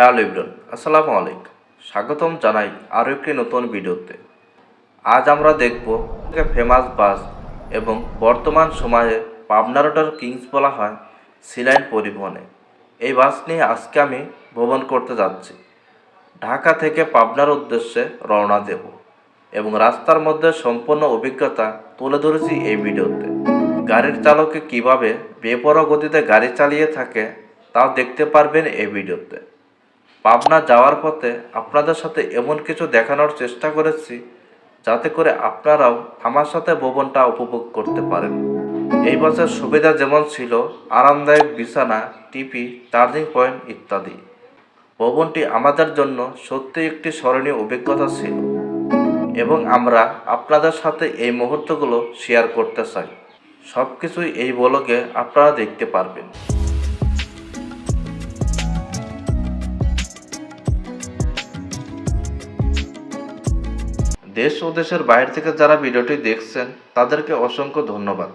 Hello Ibran আসসালামু আলাইকুম। স্বাগতম জানাই আরও একটি নতুন ভিডিওতে। আজ আমরা দেখব ফেমাস বাস এবং বর্তমান সময়ে পাবনা রোডার কিংস বলা হয় সিলাইন পরিবহনে। এই বাস নিয়ে আজকে আমি ভ্রমণ করতে যাচ্ছি। ঢাকা থেকে পাবনার উদ্দেশ্যে রওনা দেব এবং রাস্তার মধ্যে সম্পূর্ণ অভিজ্ঞতা তুলে ধরেছি এই ভিডিওতে। গাড়ির চালকে কীভাবে বেপরোয়া গতিতে গাড়ি চালিয়ে থাকে তাও দেখতে পারবেন এই ভিডিওতে। পাবনা যাওয়ার পথে আপনাদের সাথে এমন কিছু দেখানোর চেষ্টা করেছি যাতে করে আপনারাও আমার সাথে ভবনটা উপভোগ করতে পারেন। এই বাসের সুবিধা যেমন ছিল, আরামদায়ক বিছানা টিপি চার্জিং পয়েন্ট ইত্যাদি। ভবনটি আমাদের জন্য সত্যি একটি স্মরণীয় অভিজ্ঞতা ছিল এবং আমরা আপনাদের সাথে এই মুহূর্তগুলো শেয়ার করতে চাই। সব কিছুই এই ব্লগে আপনারা দেখতে পারবেন। দেশ ও দেশের বাইরে থেকে যারা ভিডিওটি দেখছেন, তাদেরকে অসংখ্য ধন্যবাদ।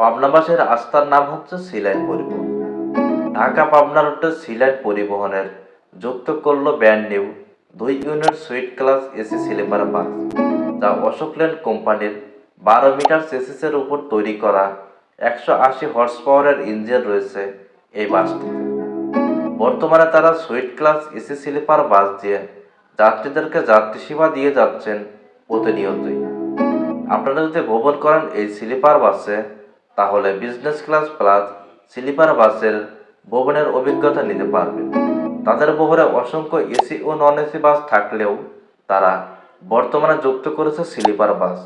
পাবনা বাসের আস্থার নাম হচ্ছে সিলাইন পরিবহন। ঢাকা পাবনা রুটে সিলাইন পরিবহনের যুক্ত করল ব্যান্ড নিউ দুই unit suite class AC sleeper bus, যা অশোক লেন কোম্পানির বারো মিটার চেসিসের উপর তৈরি করা একশো আশি হর্স পাওয়ারের ইঞ্জিন রয়েছে এই বাসটিতে। বর্তমানে তারা suite class AC sleeper bus দিয়ে যাত্রীদেরকে যাত্রী সেবা দিয়ে যাচ্ছেন প্রতিনিয়তই। আপনারা যদি ভ্রমণ করেন এই স্লিপার বাসে, তাহলে বিজনেস ক্লাস প্লাস স্লিপার বাসের ভ্রমণের অভিজ্ঞতা নিতে পারবেন। তাদের বহরে অসংখ্য এসি ও নন এসি বাস থাকলেও তারা বর্তমানে যুক্ত করেছে স্লিপার বাস।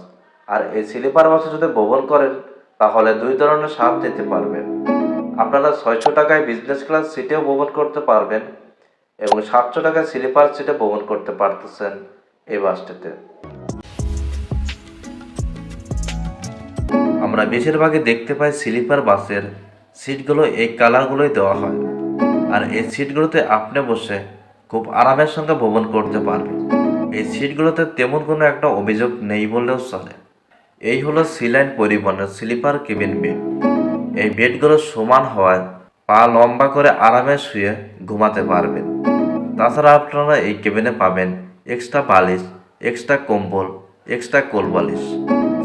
আর এই স্লিপার বাসে যদি ভ্রমণ করেন, তাহলে দুই ধরনের স্বাদ নিতে পারবেন। আপনারা ছয়শো টাকায় বিজনেস ক্লাস সিটেও ভ্রমণ করতে পারবেন এবং সাতশো টাকায় স্লিপার সিটে ভ্রমণ করতে পারতেছেন এই বাসটিতে। আমরা বেশিরভাগই দেখতে পাই স্লিপার বাসের সিটগুলো এই কালারগুলোই দেওয়া হয়। আর এই সিটগুলোতে আপনি বসে খুব আরামের সঙ্গে ভ্রমণ করতে পারবেন। এই সিটগুলোতে তেমন কোনো একটা অভিযোগ নেই বললেও চলে। এই হলো সিলাইন পরিবহনের স্লিপার কেবিন বেড এই বেডগুলো সমান হওয়ায় পা লম্বা করে আরামে শুয়ে ঘুমাতে পারবেন। তাছাড়া আপনারা এই কেবিনে পাবেন এক্সট্রা বালিশ এক্সট্রা কম্বল এক্সট্রা কোল বালিশ।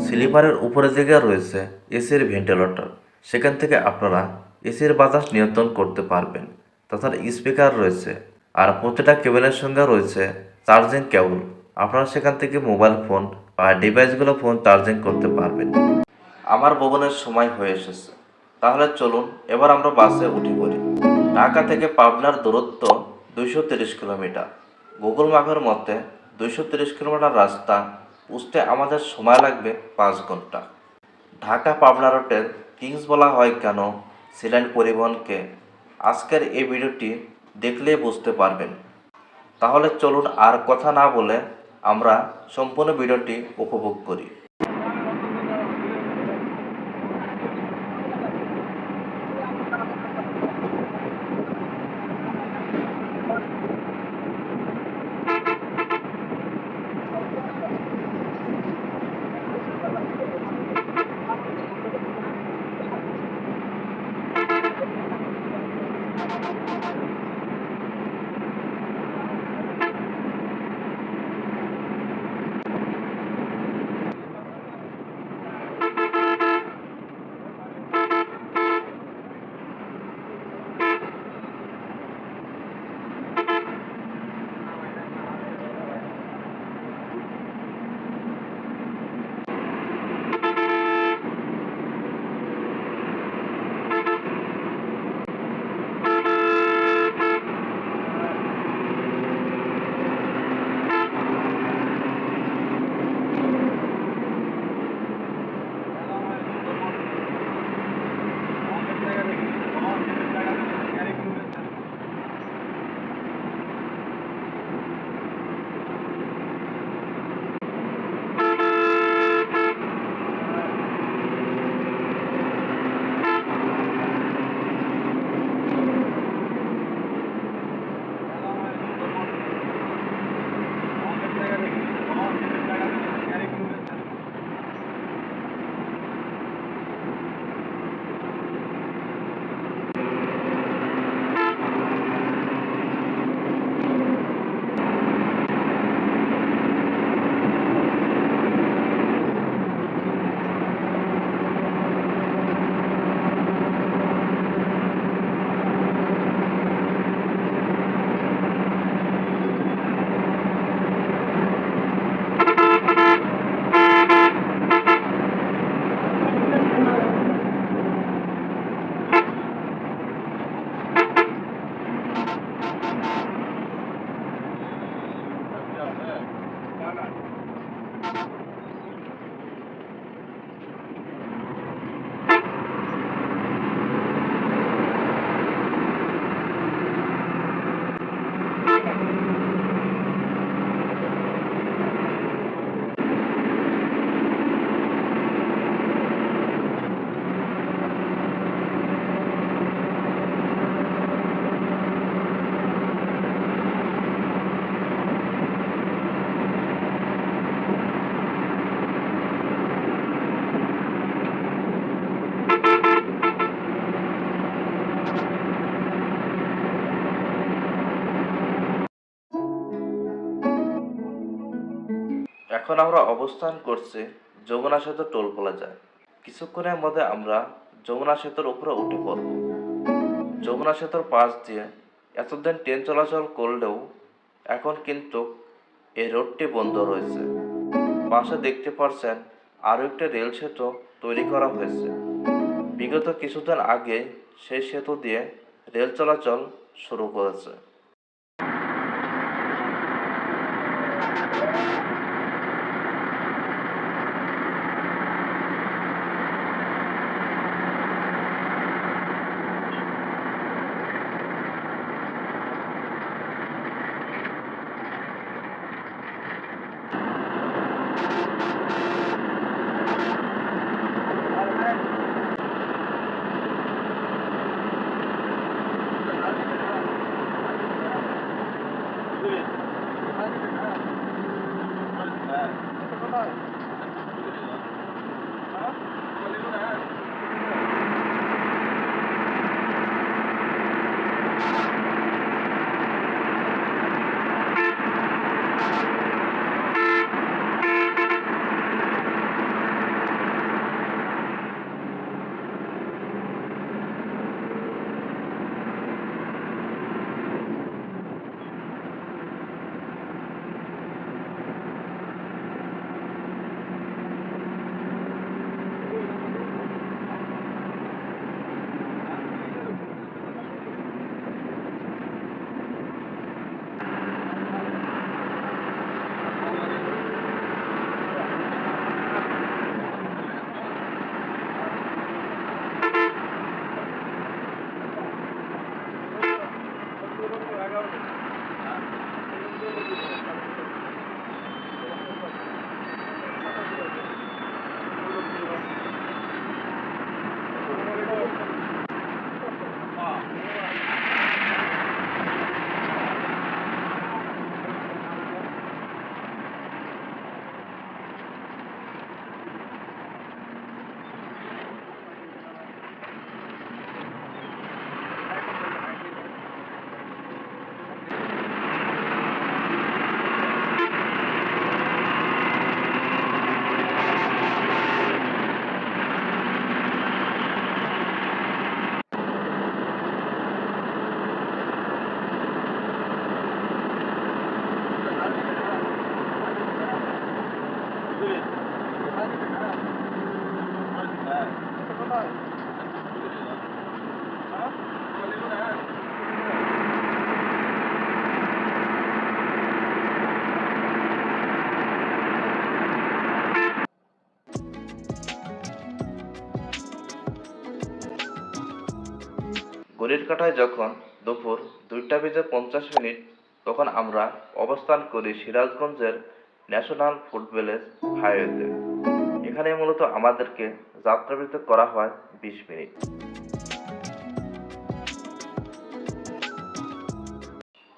স্লিপারের উপরে জায়গায় রয়েছে এসির ভেন্টিলেটর, সেখান থেকে আপনারা এসির বাতাস নিয়ন্ত্রণ করতে পারবেন। তাছাড়া স্পিকার রয়েছে আর প্রতিটা কেবিনের সঙ্গে রয়েছে চার্জিং কেবল। আপনারা সেখান থেকে মোবাইল ফোন বা ডিভাইসগুলো ফোন চার্জিং করতে পারবেন। আমার ভবনের সময় হয়ে এসেছে। তাহলে চলুন, এবার আমরা বাসে উঠে পড়ি। ঢাকা থেকে পাবনার দূরত্ব দুইশো তিরিশ কিলোমিটার। গুগল ম্যাপের মতে দুইশো তিরিশ কিলোমিটার রাস্তা বুঝতে আমাদের সময় লাগবে পাঁচ ঘণ্টা। ঢাকা পাবনা রোডের কিংস বলা হয় কেন সিলাইন পরিবহনকে? আজকের এই ভিডিওটি দেখলেই বুঝতে পারবেন। তাহলে চলুন আর কথা না বলে আমরা সম্পূর্ণ ভিডিওটি উপভোগ করি। এখন আমরা অবস্থান করছি যমুনা সেতু টোল প্লাজায় কিছুক্ষণের মধ্যে আমরা যমুনা সেতুর উপরে উঠে পড়ব। যমুনা সেতুর পাশ দিয়ে এতদিন ট্রেন চলাচল করলেও এখন কিন্তু এই রোডটি বন্ধ রয়েছে। পাশে দেখতে পারছেন আরও একটি রেল সেতু তৈরি করা হয়েছে। বিগত কিছুদিন আগে সেই সেতু দিয়ে রেল চলাচল শুরু করেছে। agora. ঘড়ির কাঁটায় যখন দুপুর দুইটা বেজে পঞ্চাশ মিনিট, তখন আমরা অবস্থান করি সিরাজগঞ্জের ন্যাশনাল ভিলেজ হাইওয়েতে। এখানে মূলত আমাদেরকে যাত্রাবিরতি করা হয় বিশ মিনিট।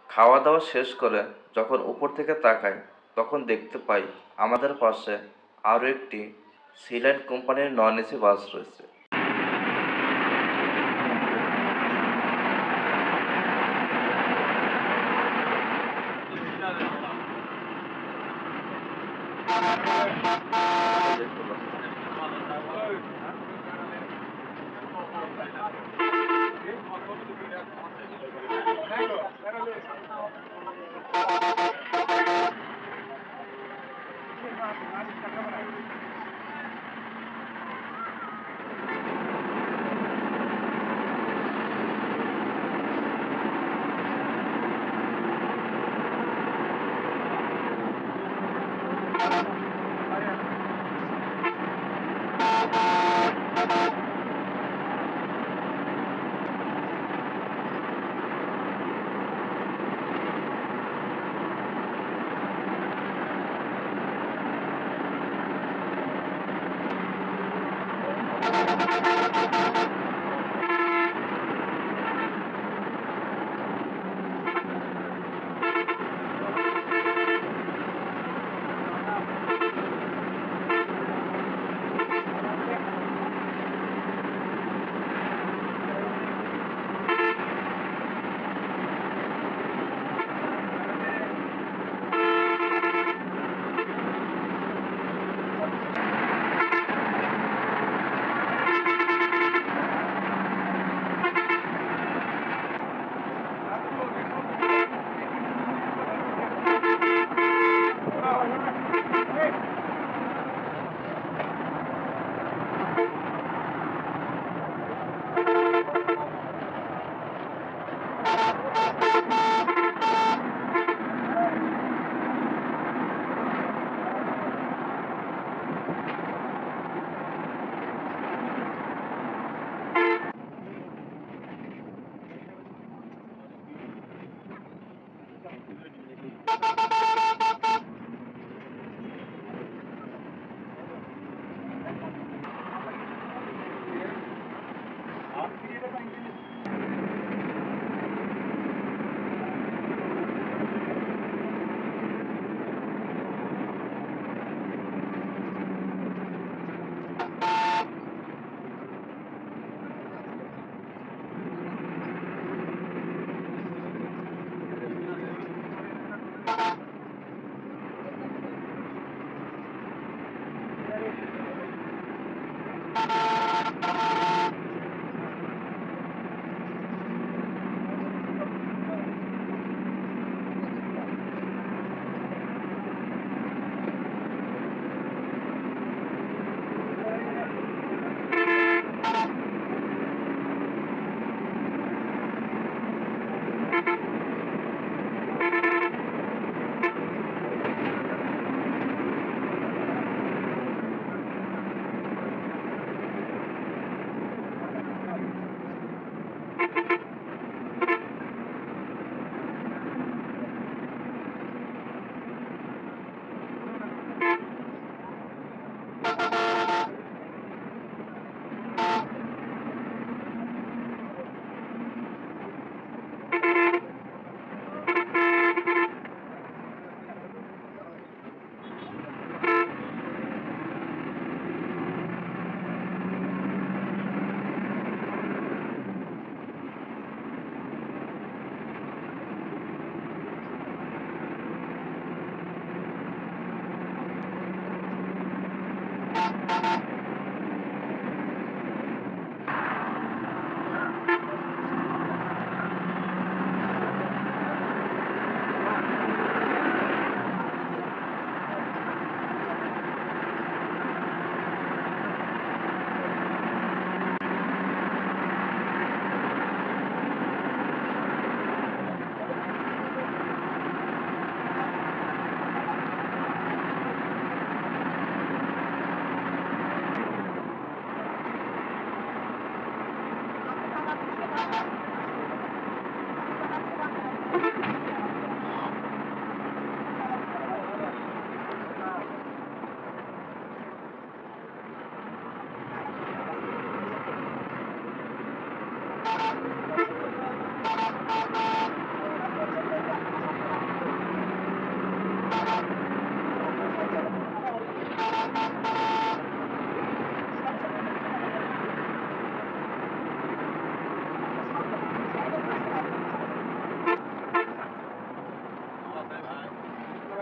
খাওয়া দাওয়া শেষ করে যখন উপর থেকে তাকাই, তখন দেখতে পাই আমাদের পাশে আরও একটি সিল্যান্ড কোম্পানির নন এসি বাস রয়েছে। Gracias, you.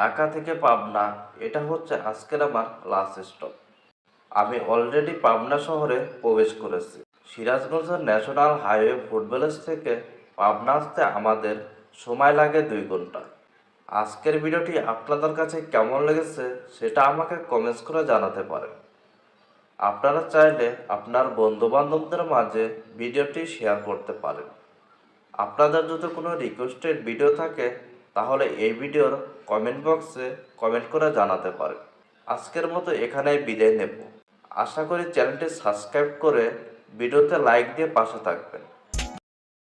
ঢাকা থেকে পাবনা, এটা হচ্ছে আজকের আমার লাস্ট স্টপ আমি অলরেডি পাবনা শহরে প্রবেশ করেছি। সিরাজগঞ্জের ন্যাশনাল হাইওয়ে ফুটবলেজ থেকে পাবনা আসতে আমাদের সময় লাগে দুই ঘণ্টা। আজকের ভিডিওটি আপনাদের কাছে কেমন লেগেছে সেটা আমাকে কমেন্টস করে জানাতে পারেন। আপনারা চাইলে আপনার বন্ধুবান্ধবদের মাঝে ভিডিওটি শেয়ার করতে পারেন। আপনাদের যদি কোনো রিকোয়েস্টেড ভিডিও থাকে তাহলে এই ভিডিওর কমেন্ট বক্সে কমেন্ট করে জানাতে পারে। আজকের মতো এখানেই বিদায় নেব। আশা করি চ্যানেলটি সাবস্ক্রাইব করে ভিডিওতে লাইক দিয়ে পাশে থাকবেন।